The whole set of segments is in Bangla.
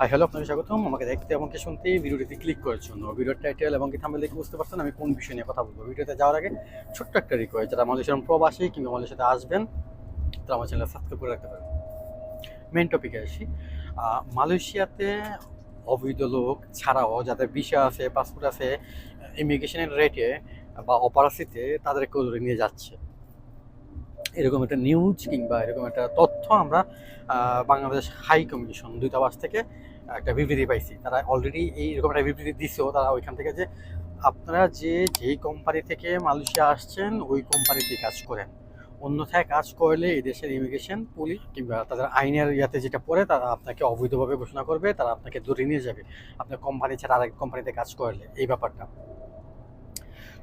হাই হ্যালো আপনাকে স্বাগতম। আমাকে দেখতে এবং কি শুনতে ভিডিওটিতে ক্লিক করার জন্য। ভিডিওর টাইটেল এবং কি থাম্বনেল দেখে বুঝতে পারছেন আমি কোন বিষয় নিয়ে কথা বলব। ভিডিওতে যাওয়ার আগে ছোট্ট একটা রিকোয়েস্ট যারা মালয়েশিয়ার প্রবাসী কিংবা মালয়েশিয়াতে আসবেন, তারা আমার চ্যানেল সাবস্ক্রাইব করে রাখতে পারেন। মেন টপিকে আসি। মালয়েশিয়াতে অবৈধ লোক ছাড়াও যাদের ভিসা আছে পাসপোর্ট আছে ইমিগ্রেশনের রেটে বা অপারাসিতে তাদেরকেও ধরে নিয়ে যাচ্ছে। এরকম একটা নিউজ কিংবা এরকম একটা তথ্য আমরা বাংলাদেশ হাই কমিশন দূতাবাস থেকে একটা বিবৃতি পাইছি। তারা অলরেডি এই এরকম একটা বিবৃতি দিছেও তারা ওইখান থেকে যে, আপনারা যে যেই কোম্পানি থেকে মালয়েশিয়া আসছেন, ওই কোম্পানিতে কাজ করেন। অন্যথায় কাজ করলে এই দেশের ইমিগ্রেশন পুলিশ কিংবা তাদের আইনের ইয়াতে যেটা পড়ে, তারা আপনাকে অবৈধভাবে ঘোষণা করবে, তারা আপনাকে ধরে নিয়ে যাবে। আপনার কোম্পানি ছাড়া আরেক কোম্পানিতে কাজ করলে। এই ব্যাপারটা।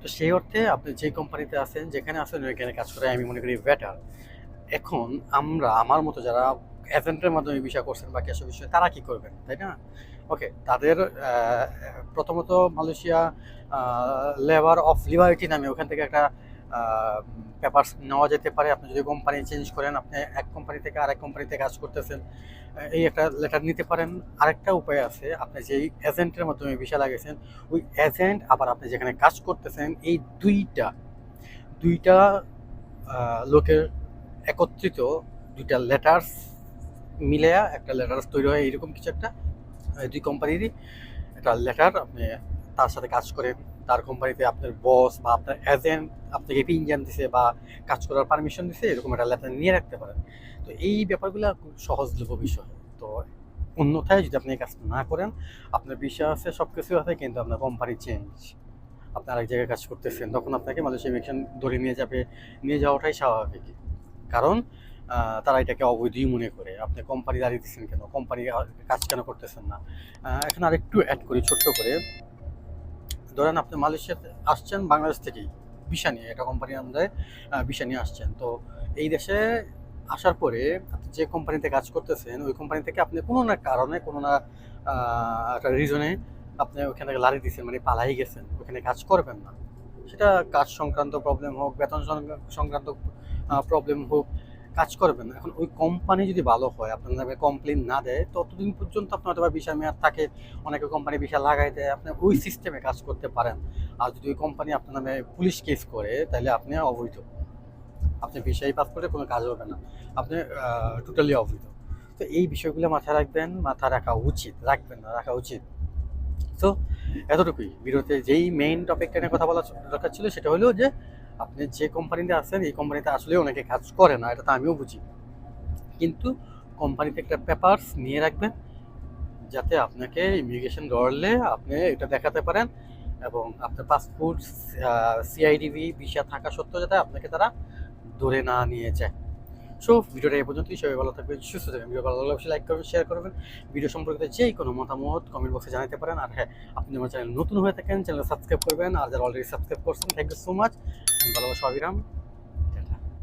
তো সেই অর্থে আপনি যে কোম্পানিতে আছেন, যেখানে আছেন, ওইখানে কাজ করে আমি মনে করি বেটার এখন আমরা, আমার মতো যারা এজেন্টের মাধ্যমে বিষয় করছেন বা কেসব বিষয়ে তারা কি করবেন, তাই না? ওকে তাদের প্রথমত মালয়েশিয়া লেবার অফ লিবার্টি নামে ওখান থেকে একটা পেপার নেওয়া যেতে পারে। আপনি যদি কোম্পানি চেঞ্জ করেন, আপনি এক কোম্পানি থেকে আরেক কোম্পানিতে কাজ করতেছেন এই একটা লেটার নিতে পারেন। আরেকটা উপায় আছে, আপনি যেই এজেন্টের মাধ্যমে বিষয় লাগাইছেন ওই এজেন্ট আবার আপনি যেখানে কাজ করতেছেন, এই দুইটা দুইটা লোকের একত্রিত দুইটা লেটার্স মিলে একটা লেটার্স তৈরি হয় এরকম কিছু একটা দুই কোম্পানিরই একটা লেটার আপনি তার সাথে কাজ করেন। তার কোম্পানিতে আপনার বস বা আপনার এজেন্ট আপনাকে পিনজান দিছে বা কাজ করার পারমিশন দিছে, এরকম একটা লেটার নিয়ে রাখতে পারেন। তো এই ব্যাপারগুলো খুব সহজলভ্য বিষয়। তো অন্যথায় যদি আপনি এই কাজটা না করেন, আপনার বিষয় আছে সব কিছু আছে, কিন্তু আপনার কোম্পানি চেঞ্জ আপনি আরেক জায়গায় কাজ করতেছেন, তখন আপনাকে মালয়েশিয়া ইমিগ্রেশন ধরে নিয়ে যাবে, নিয়ে যাওয়াটাই স্বাভাবিক। কারণ তারা এটাকে অবৈধই মনে করে। আপনি কোম্পানি দাঁড়িয়ে দিচ্ছেন কেন? কোম্পানি কাজ কেন করতেছেন না? এখন আরেকটু অ্যাড করি, ছোট্ট করে। ধরেন আপনি মালয়েশিয়াতে আসছেন, বাংলাদেশ থেকেই, ভিসা নিয়ে, একটা কোম্পানি আমাদের ভিসা নিয়ে আসছেন। তো এই দেশে আসার পরে আপনি যে কোম্পানিতে কাজ করতেছেন, ওই কোম্পানি থেকে আপনি কোনো না কারণে, কোনো না একটা রিজনে আপনি ওখানে থেকে লাড়ি দিয়েছেন মানে পালাই গেছেন, ওখানে কাজ করবেন না। সেটা কাজ সংক্রান্ত প্রবলেম হোক, বেতন সংক্রান্ত প্রবলেম হোক কাজ করবেন এখন ওই কোম্পানি যদি ভালো হয়, আপনার নামে কমপ্লেন না দেয়, ততদিন পর্যন্ত আপনার হয়তো ভিসা মেয়াদ থাকে অনেকে কোম্পানি ভিসা লাগাই দেয়, আপনি ওই সিস্টেমে কাজ করতে পারেন। আর যদি ওই কোম্পানি আপনার নামে পুলিশ কেস করে, তাহলে আপনি অবৈধ। আপনি ভিসাই পাস করে কোনো কাজ হবে না। আপনি টোটালি অবৈধ। তো এই বিষয়গুলো মাথায় রাখবেন মাথা রাখা উচিত, রাখবেন না, রাখা উচিত। তো, এতটুকুই। ভিডিওতে যেই মেইন টপিকটা নিয়ে কথা বলা দরকার ছিল, সেটা হলো যে আপনি যে কোম্পানিতে আছেন, এই কোম্পানিতে আসলে অনেকে কাজ করে না, এটা তো আমিও বুঝি। কিন্তু কোম্পানিতে একটা পেপারস নিয়ে রাখবেন, যাতে আপনাকে ইমিগ্রেশন ধরলে আপনি এটা দেখাতে পারেন এবং আপনার পাসপোর্ট সিআইডিবি ভিসা থাকা সত্ত্বেও যাতে আপনাকে তারা ধরে না নিয়ে যায়। সো ভিডিওটা এই পর্যন্তই। সবাই ভালো থাকবেন, সুস্থ থাকবেন। ভিডিও ভালো লাগলে অবশ্যই লাইক করবেন শেয়ার করবেন। ভিডিও সম্পর্কিত যেই কোনো মতামত কমেন্ট বক্সে জানাতে পারেন। আর হ্যাঁ আপনি আমার চ্যানেল নতুন হয়ে থাকেন চ্যানেল সাবস্ক্রাইব করবেন। আর যারা অলরেডি সাবস্ক্রাইব করছেন থ্যাংক ইউ সো মাচ ভালোবাসা, অবিরাম।